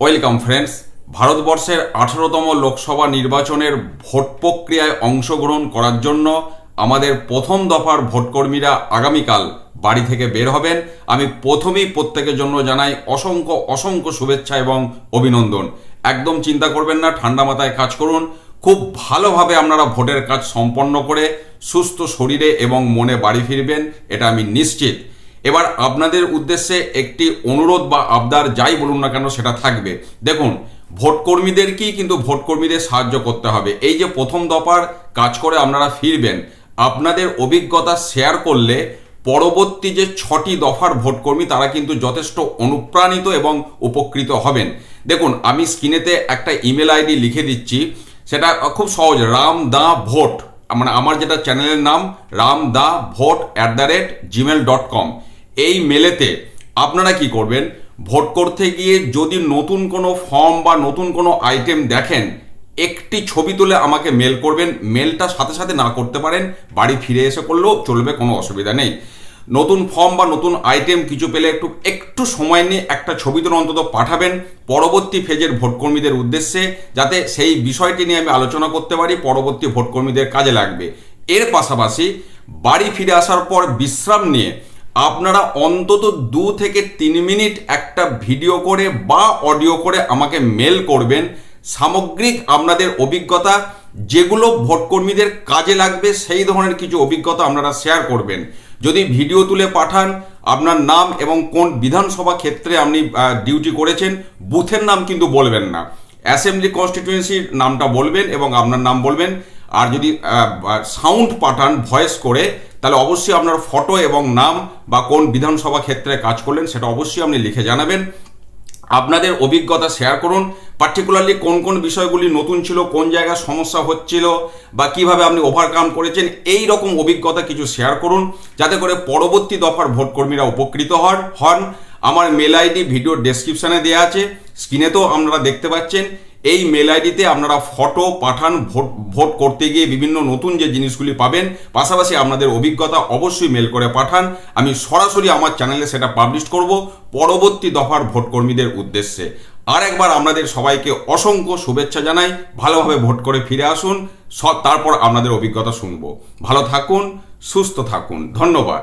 Welcome friends ভারতবর্ষের আঠারোতম লোকসভা নির্বাচনের ভোট প্রক্রিয়ায় অংশগ্রহণ করার জন্য আমাদের প্রথম দফার ভোটকর্মীরা আগামীকাল বাড়ি থেকে বের হবেন। আমি প্রথমেই প্রত্যেকের জন্য জানাই অসংখ্য অসংখ্য শুভেচ্ছা এবং অভিনন্দন। একদম চিন্তা করবেন না, ঠান্ডা মাথায় কাজ করুন। খুব ভালোভাবে আপনারা ভোটের কাজ সম্পন্ন করে সুস্থ শরীরে এবং মনে বাড়ি ফিরবেন, এটা আমি নিশ্চিত। এবার আপনাদের উদ্দেশ্যে একটি অনুরোধ বা আবদার যাই বলুন না কেন সেটা থাকবে। দেখুন ভোটকর্মীদেরকেই কিন্তু ভোটকর্মীদের সাহায্য করতে হবে। এই যে প্রথম দফার কাজ করে আপনারা ফিরবেন, আপনাদের অভিজ্ঞতা শেয়ার করলে পরবর্তী যে ছটি দফার ভোটকর্মী তারা কিন্তু যথেষ্ট অনুপ্রাণিত এবং উপকৃত হবেন। দেখুন, আমি স্ক্রিনেতে একটা ইমেল আইডি লিখে দিচ্ছি। সেটা খুব সহজ, রাম দা ভোট। মানে আমার যেটা চ্যানেলের নাম, Ram da vote at the rate Gmail dot com এই মেলেতে আপনারা কি করবেন? ভোট করতে গিয়ে যদি নতুন কোনো ফর্ম বা নতুন কোনো আইটেম দেখেন, একটি ছবি তুলে আমাকে মেল করবেন। মেলটা সাথে সাথে না করতে পারেন, বাড়ি ফিরে এসে করলেও চলবে, কোনো অসুবিধা নেই। নতুন ফর্ম বা নতুন আইটেম কিছু পেলে একটু একটু সময় নিয়ে একটা ছবি তুলে অন্তত পাঠাবেন। পরবর্তী ফেজের ভোটকর্মীদের উদ্দেশ্যে, যাতে সেই বিষয়টি নিয়ে আমি আলোচনা করতে পারি, পরবর্তী ভোটকর্মীদের কাজে লাগবে। এর পাশাপাশি বাড়ি ফিরে আসার পর বিশ্রাম নিয়ে আপনারা অন্তত দু থেকে তিন মিনিট একটা ভিডিও করে বা অডিও করে আমাকে মেল করবেন। সামগ্রিক আপনাদের অভিজ্ঞতা, যেগুলো ভোটকর্মীদের কাজে লাগবে, সেই ধরনের কিছু অভিজ্ঞতা আপনারা শেয়ার করবেন। যদি ভিডিও তুলে পাঠান, আপনার নাম এবং কোন বিধানসভা ক্ষেত্রে আপনি ডিউটি করেছেন, বুথের নাম কিন্তু বলবেন না। অ্যাসেম্বলি কনস্টিটিউয়েন্সির নামটা বলবেন এবং আপনার নাম বলবেন। আর যদি সাউন্ড পাঠান ভয়েস করে তাহলে অবশ্যই আপনার ফটো এবং নাম বা কোন বিধানসভা ক্ষেত্রে কাজ করলেন সেটা অবশ্যই আপনি লিখে জানাবেন। আপনাদের অভিজ্ঞতা শেয়ার করুন। পার্টিকুলারলি কোন কোন বিষয়গুলি নতুন ছিল, কোন জায়গায় সমস্যা হচ্ছিল বা কীভাবে আপনি ওভারকাম করেছেন, এই রকম অভিজ্ঞতা কিছু শেয়ার করুন। যাতে করে পরবর্তী দফার ভোটকর্মীরা উপকৃত হন। আমার মেল আইডি ভিডিও ডেসক্রিপশানে দেওয়া আছে। স্ক্রিনেতেও আপনারা দেখতে পাচ্ছেন। এই মেল আইডিতে আপনারা ফটো পাঠান ভোট ভোট করতে গিয়ে বিভিন্ন নতুন যে জিনিসগুলি পাবেন, পাশাপাশি আপনাদের অভিজ্ঞতা অবশ্যই মেল করে পাঠান। আমি সরাসরি আমার চ্যানেলে সেটা পাবলিশ করব পরবর্তী দফার ভোটকর্মীদের উদ্দেশ্যে। আর একবার আপনাদের সবাইকে অসংখ্য শুভেচ্ছা জানাই, ভালোভাবে ভোট করে ফিরে আসুন তারপর আপনাদের অভিজ্ঞতা শুনব। ভালো থাকুন, সুস্থ থাকুন। ধন্যবাদ।